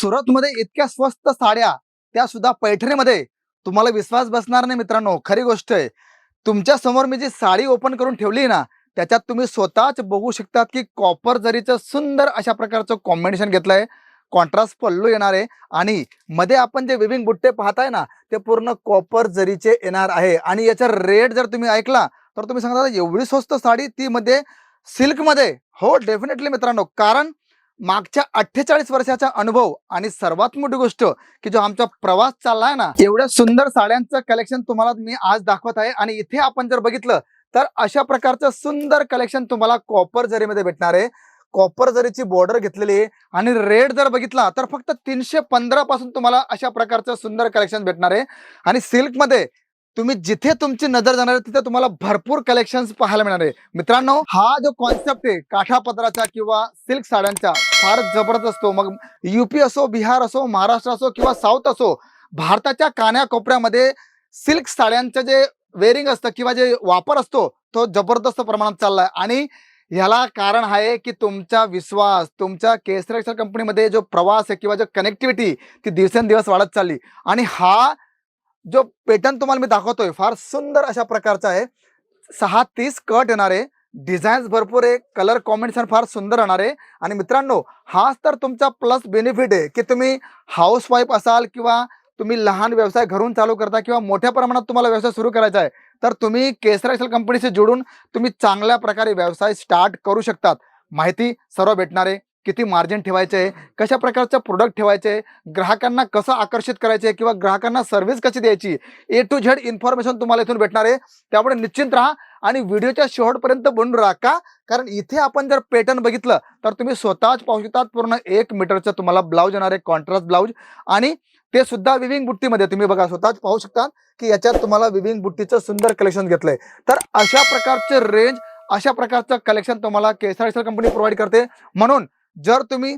सुरतमध्ये इतक्या स्वस्त साड्या त्या सुद्धा पैठणीमध्ये. तुम्हाला विश्वास बसणार नाही मित्रांनो खरी गोष्ट आहे. तुमच्यासमोर मी जी साडी ओपन करून ठेवली ना त्याच्यात तुम्ही स्वतःच बघू शकतात की कॉपर जरीचं सुंदर अशा प्रकारचं कॉम्बिनेशन घेतलंय. कॉन्ट्रास्ट पल्लू येणार आहे आणि मध्ये आपण जे विविंग बुट्टे पाहताय ना ते पूर्ण कॉपर जरीचे येणार आहे. आणि याचा रेट जर तुम्ही ऐकला तर तुम्ही सांगता एवढी स्वस्त साडी ती मध्ये सिल्कमध्ये. हो डेफिनेटली मित्रांनो. कारण मागच्या अठ्ठेचाळीस वर्षाचा अनुभव आणि सर्वात मोठी गोष्ट की जो आमचा प्रवास चाललाय ना एवढ्या सुंदर साड्यांचं कलेक्शन तुम्हाला मी आज दाखवत आहे. आणि इथे आपण जर बघितलं तर अशा प्रकारचं सुंदर कलेक्शन तुम्हाला कॉपर जरीमध्ये भेटणार आहे. कॉपर जरीची बॉर्डर घेतलेली आहे आणि रेट जर बघितला तर फक्त तीनशे पंधरा पासून तुम्हाला अशा प्रकारचं सुंदर कलेक्शन भेटणार आहे. आणि सिल्कमध्ये तुम्ही जिथे तुमची नजर जाणार आहे तिथे तुम्हाला भरपूर कलेक्शन पाहायला मिळणार आहे. मित्रांनो हा जो कॉन्सेप्ट आहे काठापदराचा किंवा सिल्क साड्यांचा फार जबरदस्त असतो. मग युपी असो बिहार असो महाराष्ट्र असो किंवा साऊथ असो भारताच्या कान्याकोपऱ्यामध्ये सिल्क साड्यांचं जे वेअरिंग असतं किंवा जे वापर असतो तो जबरदस्त प्रमाणात चाललाय. आणि ह्याला कारण आहे की तुमचा विश्वास तुमच्या केसरेक्सर कंपनीमध्ये जो प्रवास आहे किंवा जो कनेक्टिव्हिटी ती दिवसेंदिवस वाढत चालली. आणि हा जो पेटर्न तुम्हाला मी दाखवतोय फार सुंदर अशा प्रकारचा आहे. सहा तीस कट येणार आहे डिझाईन्स भरपूर आहे कलर कॉम्बिनेशन फार सुंदर येणार आहे. आणि मित्रांनो हाच तर तुमचा प्लस बेनिफिट आहे की तुम्ही हाऊस वाईफ असाल किंवा तुम्ही लहान व्यवसाय घरून चालू करता किंवा मोठ्या प्रमाणात तुम्हाला व्यवसाय सुरू करायचा आहे तर तुम्ही केसरायसल कंपनीशी जोडून तुम्ही चांगल्या प्रकारे व्यवसाय स्टार्ट करू शकतात. माहिती सर्व भेटणार आहे. किती मार्जिन ठेवायचे? आहे कशा प्रकारचं प्रोडक्ट ठेवायचे? आहे ग्राहकांना कसं आकर्षित करायचे? आहे किंवा ग्राहकांना सर्व्हिस कशी द्यायची? ए टू झेड इन्फॉर्मेशन तुम्हाला इथून भेटणार आहे. त्यामुळे निश्चिंत राहा आणि व्हिडिओच्या शेवटपर्यंत बनून राहा. का? कारण इथे आपण जर पॅटर्न बघितलं तर तुम्ही स्वतःच पाहू शकतात पूर्ण एक मीटरचं तुम्हाला ब्लाऊज येणार आहे कॉन्ट्रास्ट ब्लाऊज आणि ते सुद्धा विविंग बुट्टीमध्ये तुम्ही बघा स्वतःच पाहू शकता की याच्यात तुम्हाला विविंग बुट्टीचं सुंदर कलेक्शन घेतलंय. तर अशा प्रकारचे रेंज अशा प्रकारचं कलेक्शन तुम्हाला केसर कंपनी प्रोव्हाइड करते. म्हणून जर तुम्ही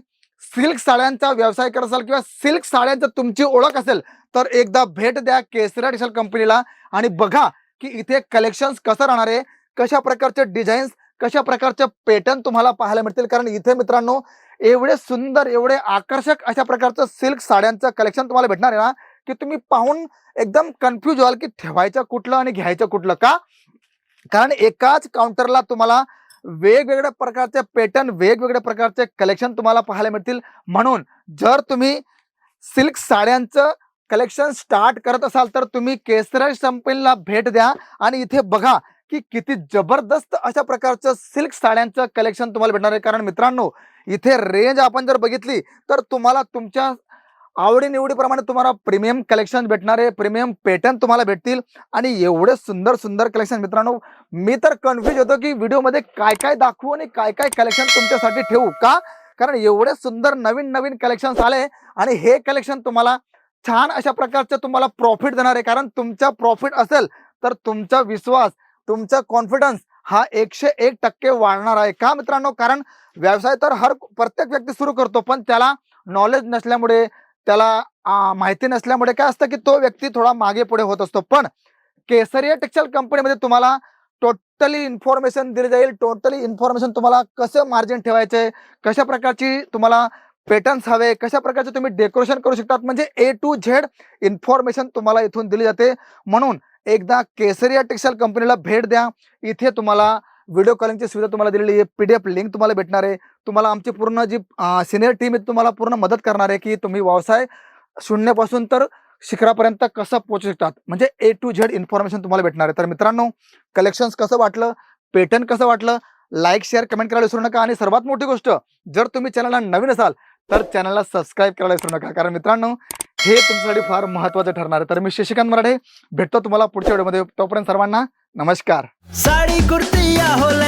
सिल्क साड्यांचा व्यवसाय करत असाल किंवा सिल्क साड्यांचं तुमची ओळख असेल तर एकदा भेट द्या केसरा टिशल कंपनीला आणि बघा की इथे कलेक्शन्स कसं राहणार आहे कशा प्रकारचे डिझाईन्स कशा प्रकारचे पॅटर्न तुम्हाला पाहायला मिळतील. कारण इथे मित्रांनो एवढे सुंदर एवढे आकर्षक अशा प्रकारचं सिल्क साड्यांचं कलेक्शन तुम्हाला भेटणार आहे ना की तुम्ही पाहून एकदम कन्फ्यूज व्हाल की ठेवायचं कुठलं आणि घ्यायचं कुठलं का? कारण एकाच काउंटरला तुम्हाला वेगवेगळ्या प्रकारचे पॅटर्न वेगवेगळ्या प्रकारचे कलेक्शन तुम्हाला पाहायला मिळतील. म्हणून जर तुम्ही सिल्क साड्यांचं कलेक्शन स्टार्ट करत असाल तर तुम्ही केसराज कंपनीला भेट द्या. आणि इथे बघा की किती जबरदस्त अशा प्रकारचं सिल्क साड्यांचं कलेक्शन तुम्हाला भेटणार आहे. कारण मित्रांनो इथे रेंज आपण जर बघितली तर तुम्हाला तुमच्या आवडीनिवडीप्रमाणे तुम्हाला प्रीमियम कलेक्शन भेटणार आहे प्रीमियम पॅटर्न तुम्हाला भेटतील. आणि एवढे सुंदर सुंदर कलेक्शन मित्रांनो मी तर कन्फ्युज होतो की व्हिडिओमध्ये काय काय दाखवू आणि काय काय कलेक्शन तुमच्यासाठी ठेवू का? कारण एवढे सुंदर नवीन नवीन कलेक्शन्स आले आणि हे कलेक्शन तुम्हाला छान अशा प्रकारचं तुम्हाला प्रॉफिट देणार आहे. कारण तुमचा प्रॉफिट असेल तर तुमचा विश्वास तुमचा कॉन्फिडन्स हा एकशे एक टक्के वाढणार आहे. का मित्रांनो? कारण व्यवसाय तर हर प्रत्येक व्यक्ती सुरू करतो पण त्याला नॉलेज नसल्यामुळे त्याला माहिती नसल्यामुळे काय असतं की तो व्यक्ती थोडा मागे पुढे होत असतो. पण केसरिया टेक्सटाईल कंपनीमध्ये तुम्हाला टोटली इन्फॉर्मेशन दिली जाईल. टोटली इन्फॉर्मेशन तुम्हाला कसं मार्जिन ठेवायचंय कशा प्रकारची तुम्हाला पॅटर्न्स हवे कशा प्रकारचे तुम्ही डेकोरेशन करू शकतात. म्हणजे ए टू झेड इन्फॉर्मेशन तुम्हाला इथून दिली जाते. म्हणून एकदा केसरिया टेक्सटाईल कंपनीला भेट द्या. इथे तुम्हाला व्हिडिओ कॉलिंगची सुविधा तुम्हाला दिलेली आहे. पी डी एफ लिंक तुम्हाला भेटणार आहे. तुम्हाला आमची पूर्ण जी सिनियर टीम आहे तुम्हाला पूर्ण मदत करणार आहे की तुम्ही व्यवसाय शून्यापासून तर शिखरापर्यंत कसं पोहोचू शकतात? म्हणजे ए टू झेड इन्फॉर्मेशन तुम्हाला भेटणार आहे. तर मित्रांनो कलेक्शन्स कसं वाटलं? पेटर्न कसं वाटलं? लाईक शेअर कमेंट करायला विसरू नका. आणि सर्वात मोठी गोष्ट जर तुम्ही चॅनलला नवीन असाल तर चॅनलला सबस्क्राईब करायला विसरू नका. कारण मित्रांनो हे तुमच्यासाठी फार महत्वाचं ठरणार आहे. तर मी शशिकांत मराठे भेटतो तुम्हाला पुढच्या व्हिडिओमध्ये तोपर्यंत सर्वांना नमस्कार. साडी कुर्ती या होला